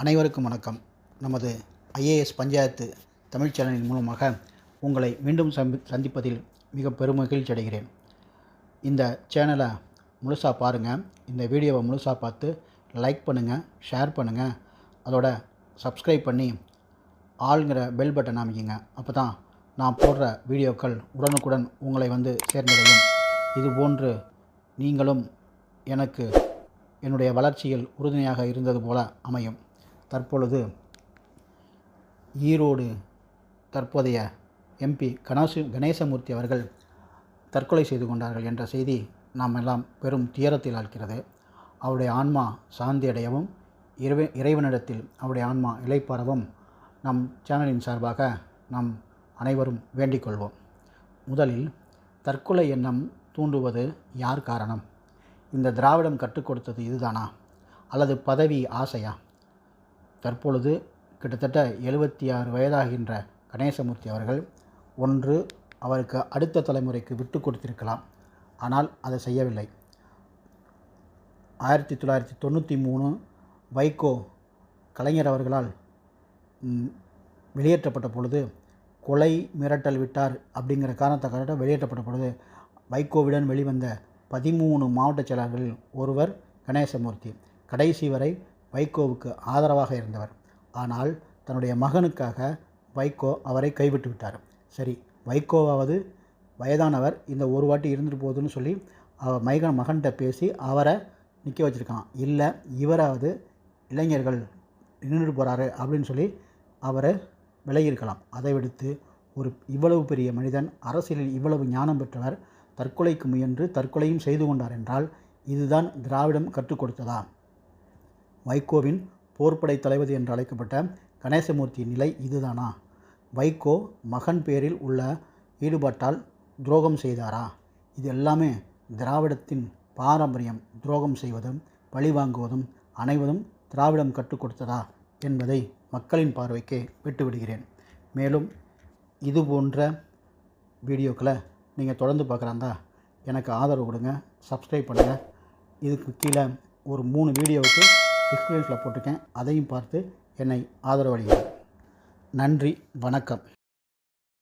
அனைவருக்கும் வணக்கம். நமது ஐஏஎஸ் பஞ்சாயத்து தமிழ் சேனலின் மூலமாக உங்களை மீண்டும் சந்திப்பதில் மிக பெருமகிழ்ச்சி அடைகிறேன். இந்த சேனலை முழுசாக பாருங்கள் இந்த வீடியோவை முழுசாக பார்த்து லைக் பண்ணுங்கள் ஷேர் பண்ணுங்கள் அதோட சப்ஸ்கிரைப் பண்ணி ஆளுங்கிற பெல் பட்டன் அமைக்கிங்க அப்போ தான் நான் போடுற வீடியோக்கள் உடனுக்குடன் உங்களை வந்து சேர்ந்தடையும். இதுபோன்று நீங்களும் எனக்கு என்னுடைய வளர்ச்சியில் உறுதுணையாக இருந்தது போல அமையும். தற்பொழுது ஈரோடு தற்போதைய எம்பி கணேசு கணேசமூர்த்தி அவர்கள் தற்கொலை செய்து கொண்டார்கள் என்ற செய்தி நாம் எல்லாம் பெரும் துயரத்தில் ஆழ்கிறது. அவருடைய ஆன்மா சாந்தியடையவும் இறைவ இறைவனிடத்தில் அவருடைய ஆன்மா இளைப்பாறவும் நம் சேனலின் சார்பாக நாம் அனைவரும் வேண்டிக் கொள்வோம். முதலில் தற்கொலை எண்ணம் தூண்டுவது யார் காரணம்? இந்த திராவிடம் கற்றுக் கொடுத்தது இதுதானா? அல்லது பதவி ஆசையா? தற்பொழுது கிட்டத்தட்ட எழுபத்தி ஆறு வயதாகின்ற கணேசமூர்த்தி அவர்கள் ஒன்று அவருக்கு அடுத்த தலைமுறைக்கு விட்டு கொடுத்திருக்கலாம். ஆனால் அதை செய்யவில்லை. ஆயிரத்தி தொள்ளாயிரத்தி தொண்ணூற்றி மூணு வைகோ கலைஞர் அவர்களால் வெளியேற்றப்பட்ட பொழுது கொலை மிரட்டல் விட்டார் அப்படிங்கிற காரணத்துக்காக வெளியேற்றப்பட்ட பொழுது வைகோவுடன் வெளிவந்த பதிமூணு மாவட்ட செயலாளர்களில் ஒருவர் கணேசமூர்த்தி. கடைசி வரை வைகோவுக்கு ஆதரவாக இருந்தவர். ஆனால் தன்னுடைய மகனுக்காக வைகோ அவரை கைவிட்டு விட்டார். சரி வைகோவாவது வயதானவர் இந்த ஒரு வாட்டி இருந்துட்டு போகுதுன்னு சொல்லி அவர் மைகன் மகன்கிட்ட பேசி அவரை நிற்க வச்சுருக்கான். இல்லை இவராவது இளைஞர்கள் நின்றுட்டு போகிறாரு அப்படின்னு சொல்லி அவரை விலகியிருக்கலாம். அதை விடுத்து ஒரு இவ்வளவு பெரிய மனிதன் அரசியலில் இவ்வளவு ஞானம் பெற்றவர் தற்கொலைக்கு முயன்று தற்கொலையும் செய்து கொண்டார் என்றால் இதுதான் திராவிடம் கற்றுக் கொடுத்ததா? வைகோவின் போர்ப்படை தளபதி என்று அழைக்கப்பட்ட கணேசமூர்த்தியின் நிலை இதுதானா? வைகோ மகன் பேரில் உள்ள ஈடுபாட்டால் துரோகம் செய்தாரா? இது எல்லாமே திராவிடத்தின் பாரம்பரியம். துரோகம் செய்வதும் பழிவாங்குவதும் அனைவதும் திராவிடம் கற்றுக் கொடுத்ததா என்பதை மக்களின் பார்வைக்கு விட்டுவிடுகிறேன். மேலும் இது போன்ற வீடியோக்களை நீங்கள் தொடர்ந்து பார்க்குறாந்தா எனக்கு ஆதரவு கொடுங்க சப்ஸ்கிரைப் பண்ணுங்கள் இதுக்கு கீழே ஒரு மூணு வீடியோவுக்கு டிஸ்கிரிப்ஷனில் போட்டிருக்கேன். அதையும் பார்த்து என்னை ஆதரவு நன்றி வணக்கம்.